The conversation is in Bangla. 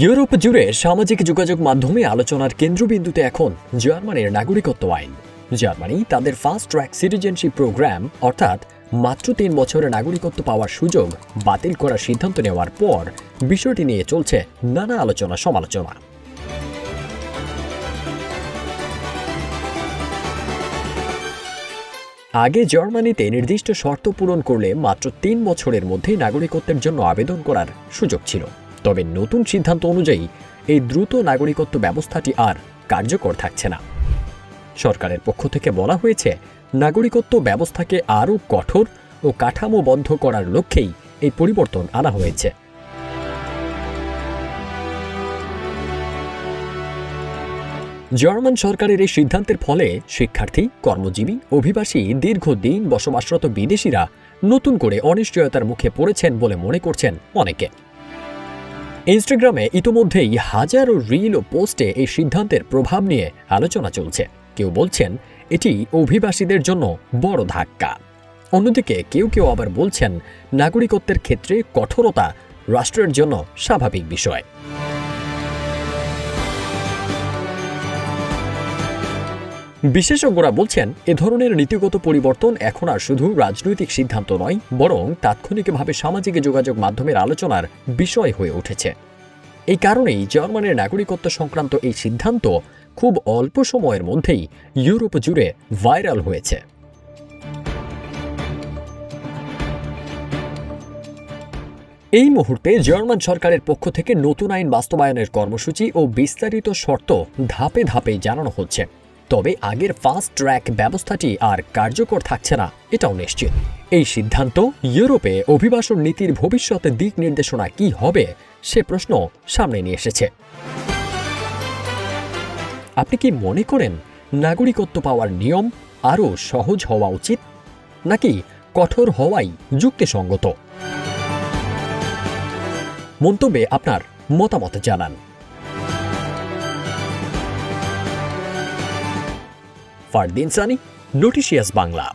ইউরোপ জুড়ে সামাজিক যোগাযোগ মাধ্যমে আলোচনার কেন্দ্রবিন্দুতে এখন জার্মানির নাগরিকত্ব আইন। জার্মানি তাদের ফাস্ট ট্র্যাক সিটিজেনশিপ প্রোগ্রাম অর্থাৎ মাত্র তিন বছরের নাগরিকত্ব পাওয়ার সুযোগ বাতিল করার সিদ্ধান্ত নেওয়ার পর বিষয়টি নিয়ে চলছে নানা আলোচনা সমালোচনা। আগে জার্মানিতে নির্দিষ্ট শর্ত পূরণ করলে মাত্র তিন বছরের মধ্যেই নাগরিকত্বের জন্য আবেদন করার সুযোগ ছিল। তবে নতুন সিদ্ধান্ত অনুযায়ী, এই দ্রুত নাগরিকত্ব ব্যবস্থাটি আর কার্যকর থাকছে না। সরকারের পক্ষ থেকে বলা হয়েছে, নাগরিকত্ব ব্যবস্থাকে আরও কঠোর ও কাঠামো কাঠামোবদ্ধ করার লক্ষ্যেই এই পরিবর্তন আনা হয়েছে। জার্মান সরকারের এই সিদ্ধান্তের ফলে শিক্ষার্থী, কর্মজীবী, অভিবাসী, দীর্ঘদিন বসবাসরত বিদেশিরা নতুন করে অনিশ্চয়তার মুখে পড়েছেন বলে মনে করছেন অনেকে। ইনস্টাগ্রামে ইতোমধ্যেই হাজারো রিল ও পোস্টে এই সিদ্ধান্তের প্রভাব নিয়ে আলোচনা চলছে। কেউ বলছেন, এটি অভিবাসীদের জন্য বড় ধাক্কা। অন্যদিকে কেউ কেউ আবার বলছেন, নাগরিকত্বের ক্ষেত্রে কঠোরতা রাষ্ট্রের জন্য স্বাভাবিক বিষয়। বিশেষজ্ঞরা বলছেন, এ ধরনের নীতিগত পরিবর্তন এখন আর শুধু রাজনৈতিক সিদ্ধান্ত নয়, বরং তাৎক্ষণিকভাবে সামাজিক যোগাযোগ মাধ্যমের আলোচনার বিষয় হয়ে উঠেছে। এই কারণেই জার্মানির নাগরিকত্ব সংক্রান্ত এই সিদ্ধান্ত খুব অল্প সময়ের মধ্যেই ইউরোপ জুড়ে ভাইরাল হয়েছে। এই মুহূর্তে জার্মান সরকারের পক্ষ থেকে নতুন আইন বাস্তবায়নের কর্মসূচি ও বিস্তারিত শর্ত ধাপে ধাপে জানানো হচ্ছে। তবে আগের ফাস্ট ট্র্যাক ব্যবস্থাটি আর কার্যকর থাকছে না, এটাও নিশ্চিত। এই সিদ্ধান্ত, ইউরোপে অভিবাসন নীতির ভবিষ্যতে দিক নির্দেশনা কি হবে, সে প্রশ্ন সামনে নিয়ে এসেছে। আপনি কি মনে করেন নাগরিকত্ব পাওয়ার নিয়ম আরও সহজ হওয়া উচিত, নাকি কঠোর হওয়াই যুক্তিসঙ্গত? মন্তব্যে আপনার মতামত জানান। ফারদিন সানি নোটিশিয়াস বাংলা।